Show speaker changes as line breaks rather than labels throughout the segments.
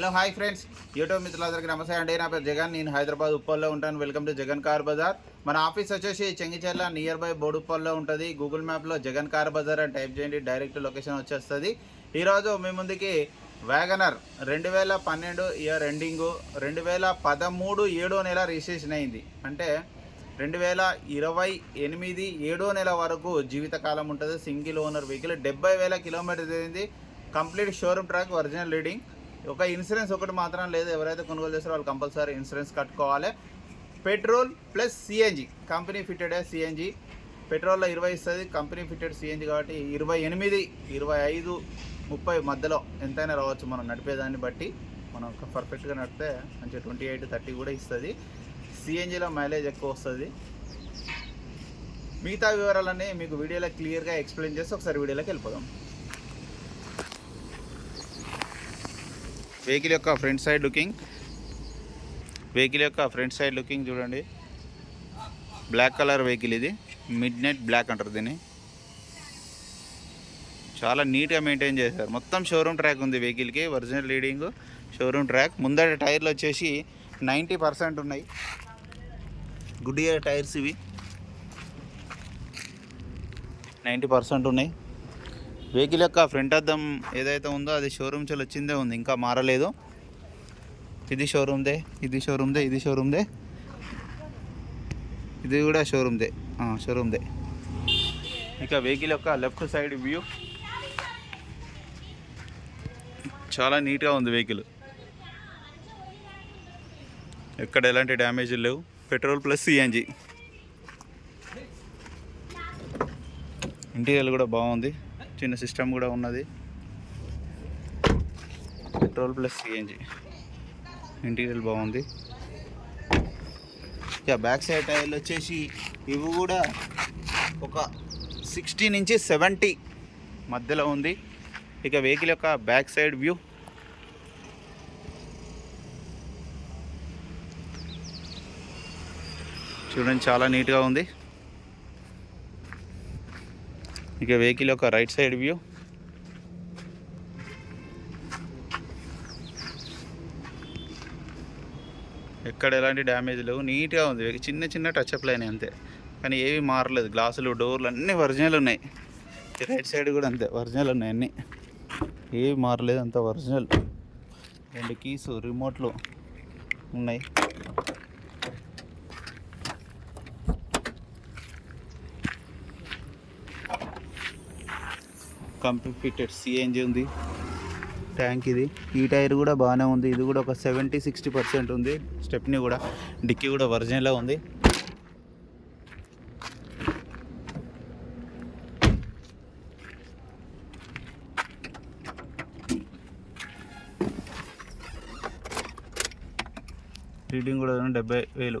Hello hi friends YouTube మిత్రులందరికీ నమస్తే అండి. నా పేరు జగన్. నేను హైదరాబాద్ ఉప్పల్లో ఉంటాను. Welcome to Jagan car Bazaar. మన ఆఫీస్ వచ్చేసి చెంగిచెర్ల నియర్ బై బోడుప్పల్లో ఉంటుంది. గూగుల్ మ్యాప్లో జగన్ కార్ బజార్ అని టైప్ చేయండి. డైరెక్ట్ లొకేషన్ వచ్చేస్తుంది. ఈరోజు మీ ముందుకి వ్యాగనర్ రెండు వేల పన్నెండు ఇయర్ ఎండింగు రెండు వేల పదమూడు ఏడో నెల రిజిస్ట్రేషన్ అయింది. అంటే రెండు వేల ఇరవై ఎనిమిది ఏడో నెల వరకు జీవితకాలం ఉంటుంది. సింగిల్ ఓనర్ వెహికల్ డెబ్బై వేల కిలోమీటర్ అయింది. Complete showroom track original reading ఒక ఇన్సూరెన్స్ ఒకటి మాత్రం లేదు. ఎవరైతే కొనుగోలు చేస్తారో వాళ్ళు కంపల్సరీ ఇన్సూరెన్స్ కట్టుకోవాలి. Petrol plus CNG. Company fitted CNG. పెట్రోల్లో ఇరవై ఇస్తుంది కంపెనీ ఫిట్టెడ్ సిఎన్జి కాబట్టి ఇరవై ఎనిమిది ఇరవై ఐదు ముప్పై మధ్యలో ఎంతైనా రావచ్చు మనం నడిపేదాన్ని బట్టి. మనం పర్ఫెక్ట్గా నడిపితే మంచిగా ట్వంటీ ఎయిట్ థర్టీ కూడా ఇస్తుంది. సిఎన్జిలో మైలేజ్ ఎక్కువ వస్తుంది. మిగతా వివరాలన్నీ మీకు వీడియోలో క్లియర్గా ఎక్స్ప్లెయిన్ చేసి ఒకసారి వీడియోలోకి వెళ్ళిపోదాం. వెహికల్ యొక్క ఫ్రంట్ సైడ్ లుకింగ్. వెహికల్ యొక్క ఫ్రంట్ సైడ్ లుకింగ్ చూడండి. బ్లాక్ కలర్ వెహికల్ ఇది. మిడ్ నైట్ బ్లాక్ అంటారు దీన్ని. చాలా నీట్గా మెయింటైన్ చేశారు. మొత్తం షోరూమ్ ట్రాక్ ఉంది వెహికల్కి. Original leading showroom track. ముందర టైర్లు వచ్చేసి నైంటీ పర్సెంట్ ఉన్నాయి. గుడ్ ఇయర్ టైర్స్ ఇవి. నైంటీ పర్సెంట్ ఉన్నాయి. వెహికల్ యొక్క ఫ్రంట్ అద్దం ఏదైతే ఉందో అది షోరూమ్ చాలా వచ్చిందే ఉంది ఇంకా మారలేదు. ఇది షోరూమ్దే ఇది షోరూమ్దే ఇది షోరూమ్దే ఇది కూడా షోరూమ్దే షోరూమ్దే ఇక వెహికల్ యొక్క లెఫ్ట్ సైడ్ వ్యూ. చాలా నీట్గా ఉంది వెహికల్. ఎక్కడ ఎలాంటి డ్యామేజ్ లేవు. పెట్రోల్ ప్లస్ సిఎన్జి ఇంటీరియర్ కూడా బాగుంది. చిన్న సిస్టమ్ కూడా ఉన్నది. పెట్రోల్ ప్లస్ సిఎన్జి ఇంటీరియర్ బాగుంది. ఇక బ్యాక్ సైడ్ టైర్లు వచ్చేసి ఇవి కూడా ఒక సిక్స్టీ నుంచి సెవెంటీ మధ్యలో ఉంది. ఇక వెహికల్ యొక్క బ్యాక్ సైడ్ వ్యూ చూడండి చాలా నీట్గా ఉంది. ఇక వెహికల్ యొక్క రైట్ సైడ్ వ్యూ. ఎక్కడ ఎలాంటి డ్యామేజ్ లేవు. నీట్గా ఉంది. వెహికల్ చిన్న చిన్న టచ్ అప్ అంతే. కానీ ఏవి మారలేదు. గ్లాసులు డోర్లు అన్నీ ఒరిజినల్ ఉన్నాయి. రైట్ సైడ్ కూడా అంతే. ఒరిజినల్ ఉన్నాయి అన్నీ. ఏవి మారలేదు అంత ఒరిజినల్. రెండు కీస్ రిమోట్లు ఉన్నాయి. కంప్లీట్ ఫిట్టెడ్ సిఎన్జి ఉంది. ట్యాంక్ ఇది. ఈ టైర్ కూడా బాగానే ఉంది. ఇది కూడా ఒక సెవెంటీ సిక్స్టీ పర్సెంట్ ఉంది. స్టెప్ని కూడా డిక్కీ కూడా ఒరిజినల్గా ఉంది. రీడింగ్ కూడా డెబ్బై వేలు.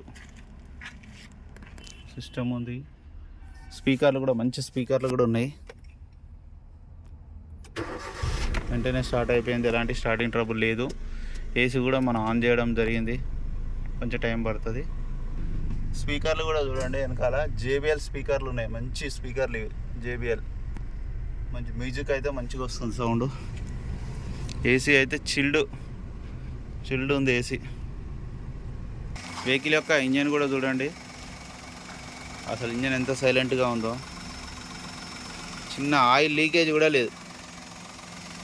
సిస్టమ్ ఉంది. స్పీకర్లు కూడా మంచి స్పీకర్లు కూడా ఉన్నాయి. వెంటనే స్టార్ట్ అయిపోయింది. ఎలాంటి స్టార్టింగ్ ట్రబుల్ లేదు. ఏసీ కూడా మనం ఆన్ చేయడం జరిగింది. కొంచెం టైం పడుతుంది. స్పీకర్లు కూడా చూడండి వెనకాల. జేబిఎల్ స్పీకర్లు ఉన్నాయి. మంచి స్పీకర్లు ఇవి. జేబిఎల్ మంచి మ్యూజిక్ అయితే మంచిగా వస్తుంది సౌండ్ ఏసీ అయితే చిల్డ్ చిల్డ్ ఉంది ఏసీ వెహికల్ యొక్క ఇంజన్ కూడా చూడండి. అసలు ఇంజన్ ఎంత సైలెంట్గా ఉందో. చిన్న ఆయిల్ లీకేజ్ కూడా లేదు.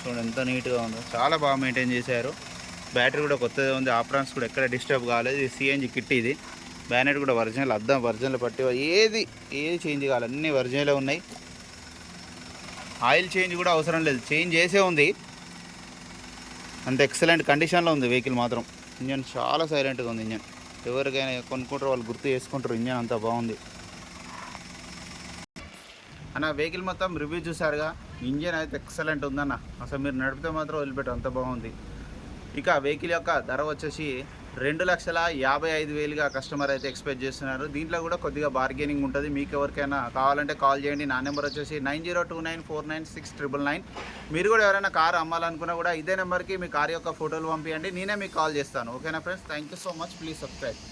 చూడండి ఎంత నీట్గా ఉందో. చాలా బాగా మెయింటైన్ చేశారు. బ్యాటరీ కూడా కొత్తది ఉంది. ఆప్రాన్స్ కూడా ఎక్కడ డిస్టర్బ్ కాలేదు. ఇది సిఎన్జి కిట్ ఇది. బ్యానెట్ కూడా ఒరిజినల్ అద్దం ఒరిజినల్ పట్టి ఏది ఏది చేంజ్ కావాలి అన్నీ ఒరిజినలే ఉన్నాయి. ఆయిల్ చేంజ్ కూడా అవసరం లేదు. చేంజ్ చేసే ఉంది. అంత ఎక్సలెంట్ కండిషన్లో ఉంది వెహికల్ మాత్రం. ఇంజన్ చాలా సైలెంట్గా ఉంది ఇంజన్ ఎవరికైనా కొనుక్కుంటారు వాళ్ళు గుర్తు చేసుకుంటారు. ఇంజన్ అంతా బాగుంది. అన్న వెహికల్ మొత్తం రివ్యూ చూసారుగా ఇంజన్ అయితే ఎక్సలెంట్ ఉందన్న. అసలు మీరు నడిపితే మాత్రం వదిలిపెట్టు అంత బాగుంది. ఇక వెహికల్ యొక్క ధర వచ్చేసి రెండు లక్షల యాభై ఐదు వేలుగా కస్టమర్ అయితే ఎక్స్పెక్ట్ చేస్తున్నారు. దీంట్లో కూడా కొద్దిగా బార్గెనింగ్ ఉంటుంది. మీకు ఎవరికైనా కావాలంటే కాల్ చేయండి. నా నెంబర్ వచ్చేసి nine zero two nine four nine six triple nine. మీరు కూడా ఎవరైనా కారు అమ్మాలనుకున్నా కూడా ఇదే నెంబర్కి మీ కారు యొక్క ఫోటోలు పంపించండి నేనే మీకు కాల్ చేస్తాను. ఓకేనా friends? Thank you so much. Please subscribe.